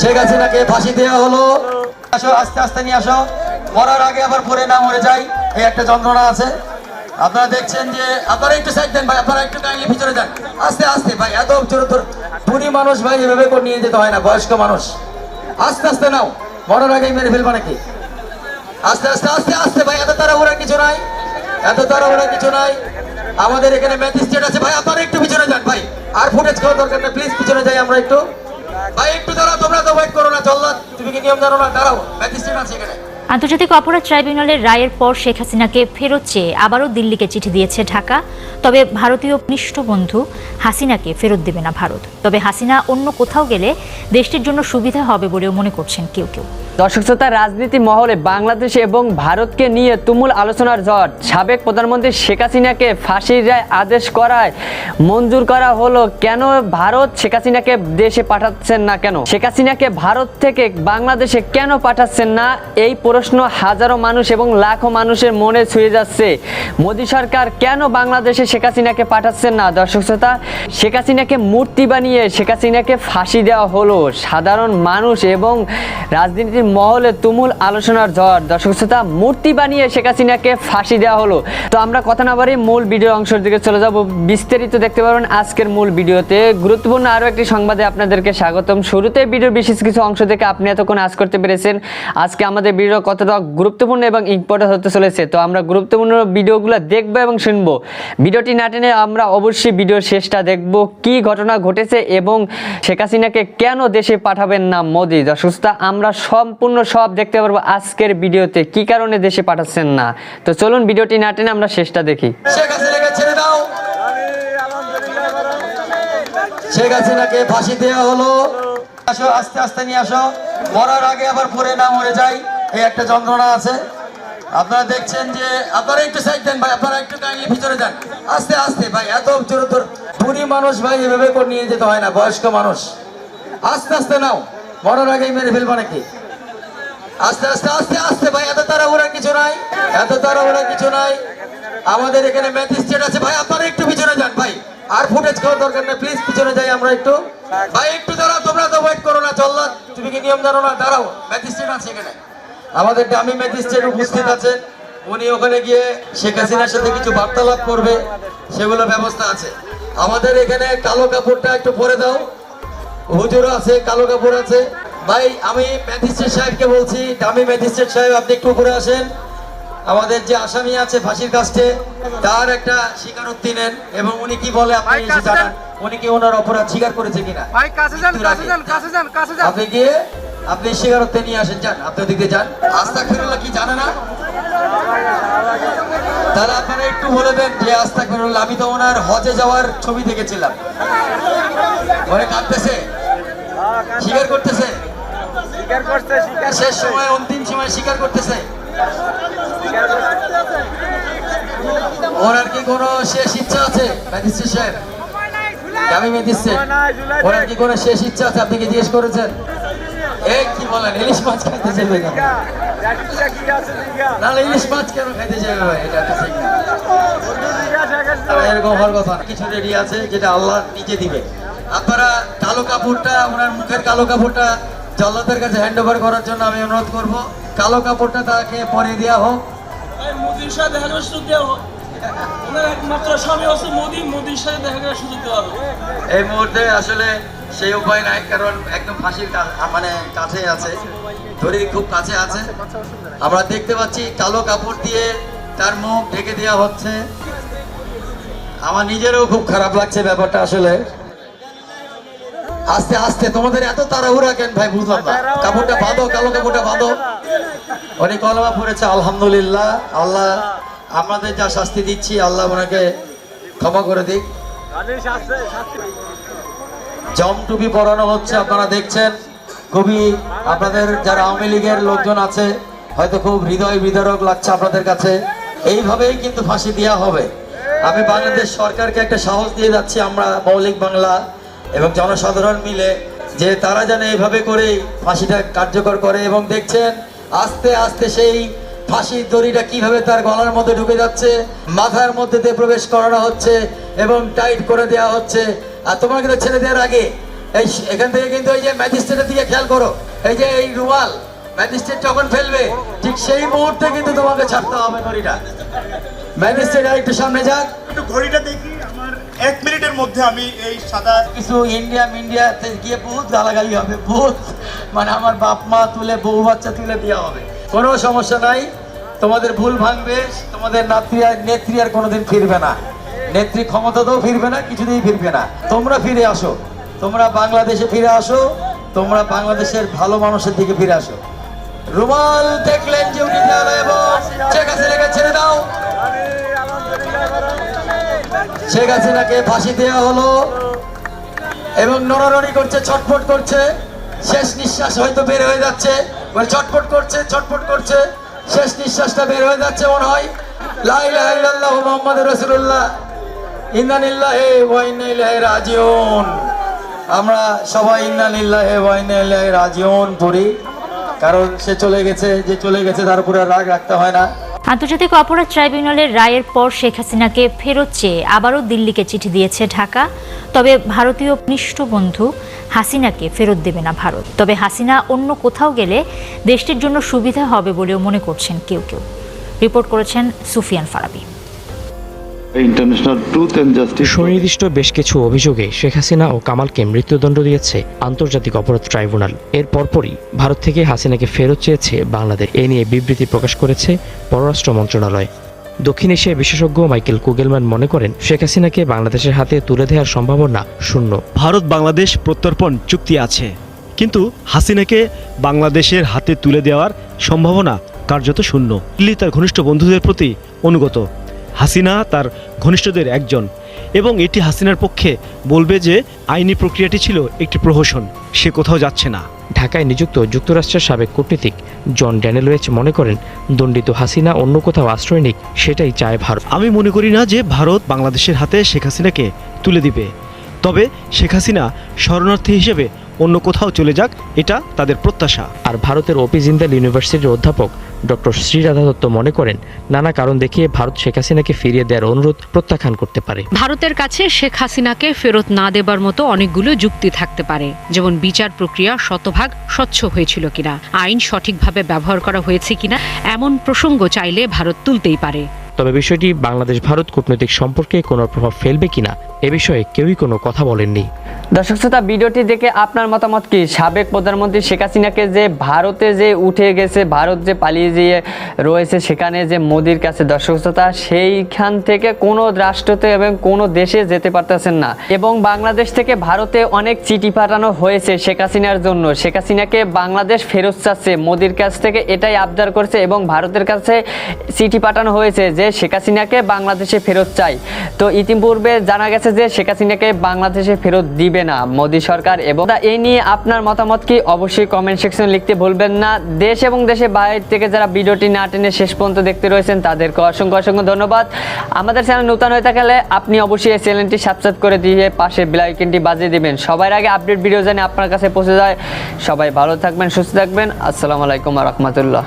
শেখ হাসিনাকে ফাঁসি দেওয়া হলো। আসো, আস্তে আস্তে নিয়ে আসো। মরার আগে আবার পরে না, মরে যাই। এই একটা যন্ত্রণা আছে। আপনারা দেখছেন যে, আপনারা একটু সাইড দেন ভাই, আপনারা একটু কাইন্ডলি ভিতরে যান। আস্তে আস্তে ভাই, এত জোরে বুড়ি মানুষ ভাই, এভাবে করে নিয়ে যেতে হয় না, বয়স্ক মানুষ। আস্তে আস্তে নাও। মরার আগেই মেরে ফেলবা নাকি? আস্তে আস্তে আস্তে আস্তে ভাই, এত তারা ওরা কিছু নাই। এত তারা ওরা কিছু নাই। আমাদের এখানে ম্যাজিস্ট্রেট আছে। ভাই, আপনারা একটু পিছনে যান ভাই। আর ফুটেজ খাওয়ার দরকার নেই। প্লিজ পিছনে যাই আমরা একটু। ভাই, একটু দাঁড়া তোমরা তো ওয়েট করো না চল্লা তুমি কি নিয়ম জানো না? দাঁড়াও ম্যাজিস্ট্রেট আছে এখানে। আন্তর্জাতিক অপরাধ ট্রাইব্যুনালের রায়ের পর শেখ হাসিনাকে ফেরত চেয়ে আবারও দিল্লিকে চিঠি দিয়েছে ঢাকা। তবে ভারতীয় নিষ্ঠ বন্ধু হাসিনাকে ফেরত দেবে না ভারত। তবে হাসিনা অন্য কোথাও গেলে দেশটির জন্য সুবিধা হবে বলেও মনে করছেন কেউ কেউ। দর্শক শ্রোতা, রাজনীতি মহলে বাংলাদেশ এবং ভারতকে নিয়ে তুমুল আলোচনার ঝড়। সাবেক প্রধানমন্ত্রী শেখ হাসিনাকে ফাঁসির রায় আদেশ করায় মঞ্জুর করা হলো কেন? ভারত শেখ হাসিনাকে দেশে পাঠাচ্ছেন না কেন? শেখ হাসিনাকে ভারত থেকে বাংলাদেশে কেন পাঠাচ্ছেন না? এই প্রশ্ন, হাজারো মানুষ এবং লাখো মানুষের মনে ছুঁয়ে যাচ্ছে। মোদী সরকার কেন বাংলাদেশে শেখ হাসিনাকে পাঠাচ্ছেন না? দর্শক শ্রোতা, শেখ হাসিনাকে মূর্তি বানিয়ে শেখ হাসিনাকে ফাঁসি দেওয়া হলো। সাধারণ মানুষ এবং রাজনীতির মহলে তুমুল আলোচনার ঝড়। দর্শক শ্রোতা, মূর্তি বানিয়ে শেখ হাসিনাকে ফাঁসি দেওয়া হলো। তো আমরা কথা না বাড়ি মূল ভিডিও অংশের দিকে চলে যাব। বিস্তারিত দেখতে পারবেন আজকের মূল ভিডিওতে। গুরুত্বপূর্ণ আরও একটি সংবাদে আপনাদেরকে স্বাগতম। শুরুতে ভিডিওর বিশেষ কিছু অংশ থেকে আপনি এতক্ষণ আজ করতে পেরেছেন। আজকে আমাদের ভিডিও কতটা গুরুত্বপূর্ণ এবং ইম্পর্টেন্ট হতে চলেছে। তো আমরা গুরুত্বপূর্ণ ভিডিওগুলো দেখব এবং শুনব। ভিডিওটি না টেনে আমরা অবশ্যই ভিডিওর শেষটা দেখব। কি ঘটনা ঘটেছে এবং শেখ হাসিনাকে কেন দেশে পাঠাবেন না মোদি? দর্শক শ্রোতা, আমরা সম্পূর্ণ সব দেখতে পারব আজকের ভিডিওতে। কি কারণে দেশে পাঠাচ্ছেন না? তো চলুন ভিডিওটি না টেনে আমরা শেষটা দেখি। শেখ হাসিনাকে ফাঁসি দেওয়া হলো। আসো আস্তে আস্তে নিয়ে আসো। মরার আগে আবার পরে না মরে যাই। এই একটা যন্ত্রণা আছে। আপনারা দেখছেন যে, আপনারা একটু সাইড দেন ভাই, আপনারা একটু কাইন্ডলি ভিতরে যান। আস্তে আস্তে ভাই, এত জোরে তোর বুড়ি মানুষ ভাই, এভাবে করে নিয়ে যেতে হয় না, বয়স্ক মানুষ। আস্তে আস্তে নাও। মরার আগেই মেরে ফেলবা নাকি? আস্তে আস্তে আস্তে আস্তে ভাই, এত তাড়াহুড়া কিছু নাই, এত তাড়াহুড়া কিছু নাই। আমাদের এখানে ম্যাজিস্ট্রেট আছে। ভাই, আপনারা একটু পিছনে যান ভাই। আর ফুটেজ খাওয়ার দরকার নেই প্লিজ পিছনে যাই আমরা একটু। ভাই, একটু দাঁড়াও, তোমরা তো ওয়েট করো না চল্লা তুমি কি নিয়ম জানো না? দাঁড়াও ম্যাজিস্ট্রেট আছে এখানে। আমাদের দামি ম্যাজিস্ট্রেট উপস্থিত আছেন। উনি ওখানে গিয়ে শেখ হাসিনার সাথে কিছু বার্তালাপ করবে সেগুলো ব্যবস্থা আছে। আমাদের এখানে কালো কাপড়টা একটু পরে দাও। হুজুর আছে কালো কাপড় আছে। ভাই আমি ম্যাজিস্ট্রেট সাহেবকে বলছি দামি ম্যাজিস্ট্রেট সাহেব আপনি একটু উপরে আসেন। আমাদের যে আসামি আছে ফাঁসির কাস্টে তার একটা স্বীকারোক্তি নেন এবং উনি কি বলে আপনি এসে জানান উনি কি ওনার অপরাধ স্বীকার করেছে কিনা? ভাই কাছে যান মৃত্যুর যান কাছে যান কাছে আপনি গিয়ে আপনি স্বীকারোক্তি নিয়ে আসেন যান। আপনি ওদিকে যান। আস্থা ফেরুল্লাহ কি জানে না? তাহলে আপনারা একটু বলে দেন যে আস্তা ফেরুল্লাহ আমি তো ওনার হজে যাওয়ার ছবি দেখেছিলাম। ঘরে কাঁদতেছে? স্বীকার করতেছে? শেষ সময় অন্তিম সময় স্বীকার করতেছে? ওনার কি কোনো শেষ ইচ্ছা আছে? ম্যাজিস্ট্রেট সাহেব আমি ম্যাজিস্ট্রেট। ওনার কি কোনো শেষ ইচ্ছা আছে? আপনি কি জিজ্ঞেস করেছেন? এই কি বলেন? ইলিশ মাছ খাইতে কেন? না না, ইলিশ মাছ কেন খাইতে চাইবে ভাই? এটা তো ঠিক এরকম হওয়ার কথা কিছু রেডি আছে যেটা আল্লাহ নিজে দিবে। আপনারা কালো কাপড়টা ওনার মুখের কালো কাপড়টা জল্লাদের কাছে হ্যান্ড ওভার করার জন্য আমি অনুরোধ করব। কালো কাপড়টা তাকে পরে দেওয়া হোক। ভাই মোদির সাথে দেখা করার সুযোগ দেওয়া হোক। একমাত্র স্বামী হচ্ছে মোদি। মোদির সাথে দেখা করার সুযোগ দেওয়া হবে এই মুহূর্তে আসলে সেই উপায় নাই, কারণ একদম ফাঁসির মানে কাছে আছে। ধরি খুব কাছে আছে। আমরা দেখতে পাচ্ছি কালো কাপড় দিয়ে তার মুখ ঢেকে দেওয়া হচ্ছে। আমার নিজেরও খুব খারাপ লাগছে ব্যাপারটা আসলে। আস্তে আস্তে, তোমাদের এত তাড়াহুড়া কেন ভাই? বুঝলাম না। কাপড়টা বাঁধো, কালো কাপড়টা বাঁধো। উনি কলমা পড়েছে, আলহামদুলিল্লাহ। আল্লাহ আমাদের যা শাস্তি দিচ্ছি, আল্লাহ ওনাকে ক্ষমা করে দিক। জম টুপি পরানো হচ্ছে, আপনারা দেখছেন। খুবই আপনাদের যারা আওয়ামী লীগের লোকজন আছে, হয়তো খুব হৃদয় বিদারক লাগছে আপনাদের কাছে। এইভাবেই কিন্তু ফাঁসি দেওয়া হবে। আমি বাংলাদেশ সরকারকে একটা সাহস দিয়ে যাচ্ছি, আমরা মৌলিক বাংলা এবং জনসাধারণ মিলে, যে তারা যেন এইভাবে করেই ফাঁসিটা কার্যকর করে এবং দেখছেন, আস্তে আস্তে সেই ফাঁসির দড়িটা কীভাবে তার গলার মধ্যে ঢুকে যাচ্ছে, মাথার মধ্যে দিয়ে প্রবেশ করানো হচ্ছে এবং টাইট করে দেওয়া হচ্ছে। আর তোমাকে তো ছেড়ে দেওয়ার আগে। এই এখান থেকে কিন্তু এই যে ম্যাজিস্ট্রেটের দিকে খেয়াল করো। এই যে এই রুমাল ম্যাজিস্ট্রেট যখন ফেলবে ঠিক সেই মুহূর্তে কিন্তু তোমাকে ছাড়তে হবে দড়িটা ম্যাজিস্ট্রেট একটু সামনে যাক। একটু ঘড়িটা দেখি আমার এক মিনিটের মধ্যে আমি এই সাদা কিছু ইন্ডিয়া মিন্ডিয়াতে গিয়ে বহুত গালাগালি হবে বহুত। মানে আমার বাপ মা তুলে বউ বাচ্চা তুলে দেওয়া হবে। কোনো সমস্যা নাই। তোমাদের ভুল ভাঙবে তোমাদের নাত্রী আর নেত্রী আর কোনোদিন ফিরবে না। নেত্রী ক্ষমতাতেও ফিরবে না, কিছুতেই ফিরবে না। তোমরা ফিরে আসো। তোমরা বাংলাদেশে ফিরে আসো। তোমরা বাংলাদেশের ভালো মানুষের দিকে ফিরে আসো। রুমাল দেখলেন যে উনি শেখ হাসিনাকে ছেড়ে দাও। শেখ হাসিনাকে ফাঁসি দেওয়া হলো এবং নড়ানড়ি করছে, ছটফট করছে। শেষ নিঃশ্বাস হয়তো বের হয়ে যাচ্ছে। ছটফট করছে ছটফট করছে। শেষ নিঃশ্বাসটা বের হয়ে যাচ্ছে মনে হয়। লা মোহাম্মদ ইল্লাল্লাহু আমরা সবাই ইন্না লিল্লাহি ওয়া ইন্না রাজিউন পড়ি। কারণ সে চলে গেছে, যে চলে গেছে তার উপরে রাগ রাখতে হয় না। আন্তর্জাতিক অপরাধ ট্রাইব্যুনালের রায়ের পর শেখ হাসিনাকে ফেরত চেয়ে আবারও দিল্লিকে চিঠি দিয়েছে ঢাকা। তবে ভারতীয় নিষ্ঠ বন্ধু হাসিনাকে ফেরত দেবে না ভারত। তবে হাসিনা অন্য কোথাও গেলে দেশটির জন্য সুবিধা হবে বলেও মনে করছেন কেউ কেউ। রিপোর্ট করেছেন সুফিয়ান ফারাবি। সুনির্দিষ্ট বেশ কিছু অভিযোগে শেখ হাসিনা ও কামালকে মৃত্যুদণ্ড দিয়েছে আন্তর্জাতিক অপরাধ ট্রাইব্যুনাল। এর পরপরই ভারত থেকে হাসিনাকে ফেরত চেয়েছে বাংলাদেশ। এ নিয়ে বিবৃতি প্রকাশ করেছে পররাষ্ট্র মন্ত্রণালয়। দক্ষিণ এশিয়া বিশেষজ্ঞ মাইকেল কুগেলম্যান মনে করেন শেখ হাসিনাকে বাংলাদেশের হাতে তুলে দেওয়ার সম্ভাবনা শূন্য। ভারত বাংলাদেশ প্রত্যর্পণ চুক্তি আছে কিন্তু হাসিনাকে বাংলাদেশের হাতে তুলে দেওয়ার সম্ভাবনা কার্যত শূন্য। দিল্লি তার ঘনিষ্ঠ বন্ধুদের প্রতি অনুগত। হাসিনা তার ঘনিষ্ঠদের একজন। এবং এটি হাসিনার পক্ষে বলবে যে আইনি প্রক্রিয়াটি ছিল একটি প্রহসন সে কোথাও যাচ্ছে না। ঢাকায় নিযুক্ত যুক্তরাষ্ট্রের সাবেক কূটনীতিক জন ড্যানেলওয়েচ মনে করেন দণ্ডিত হাসিনা অন্য কোথাও আশ্রয় নিক সেটাই চায় ভারত। আমি মনে করি না যে ভারত বাংলাদেশের হাতে শেখ হাসিনাকে তুলে দিবে। তবে শেখ হাসিনা শরণার্থী হিসেবে অন্য কোথাও চলে যাক এটা তাদের প্রত্যাশা। আর ভারতের ওপি জিন্দাল ইউনিভার্সিটির অধ্যাপক ডক্টর শ্রীরাধা দত্ত মনে করেন নানা কারণ দেখিয়ে ভারত শেখ হাসিনাকে ফিরিয়ে দেওয়ার অনুরোধ প্রত্যাখ্যান করতে পারে। ভারতের কাছে শেখ হাসিনাকে ফেরত না দেবার মতো অনেকগুলো যুক্তি থাকতে পারে যেমন বিচার প্রক্রিয়া শতভাগ স্বচ্ছ হয়েছিল কিনা আইন সঠিকভাবে ব্যবহার করা হয়েছে কিনা এমন প্রসঙ্গ চাইলে ভারত তুলতেই পারে। তবে বিষয়টি বাংলাদেশ ভারত কূটনৈতিক সম্পর্কে কোনো প্রভাব ফেলবে কিনা এ বিষয়ে কেউই কোনো কথা বলেননি। দর্শক শ্রোতা, ভিডিওটি দেখে আপনার মতামত কি? সাবেক প্রধানমন্ত্রী শেখ হাসিনাকে যে ভারতে যে উঠে গেছে, ভারত যে পালিয়ে যেয়ে রয়েছে, সেখানে যে মোদির কাছে দর্শক শ্রোতা, সেইখান থেকে কোনো রাষ্ট্রতে এবং কোনো দেশে যেতে পারতেছেন না। এবং বাংলাদেশ থেকে ভারতে অনেক চিঠি পাঠানো হয়েছে শেখ হাসিনার জন্য। শেখ হাসিনাকে বাংলাদেশ ফেরত চাচ্ছে, মোদির কাছ থেকে এটাই আবদার করছে এবং ভারতের কাছে চিঠি পাঠানো হয়েছে যে শেখ হাসিনাকে বাংলাদেশে ফেরত চাই। তো ইতিপূর্বে জানা গেছে যে শেখ হাসিনাকে বাংলাদেশে ফেরত দিবে না মোদী সরকার এবং এই নিয়ে আপনার মতামত কি? অবশ্যই কমেন্ট সেকশনে লিখতে ভুলবেন না। দেশ এবং দেশের বাইরে থেকে যারা ভিডিওটি না টেনে শেষ পর্যন্ত দেখতে রয়েছেন, তাদেরকে অসংখ্য অসংখ্য ধন্যবাদ। আমাদের চ্যানেল নতুন হয়ে থাকলে আপনি অবশ্যই এই চ্যানেলটি সাবস্ক্রাইব করে দিয়ে পাশে বেলাইকনটি বাজিয়ে দিবেন। সবার আগে আপডেট ভিডিও জানি আপনার কাছে পৌঁছে যায়। সবাই ভালো থাকবেন, সুস্থ থাকবেন। আসসালামু আলাইকুম রহমতুল্লাহ।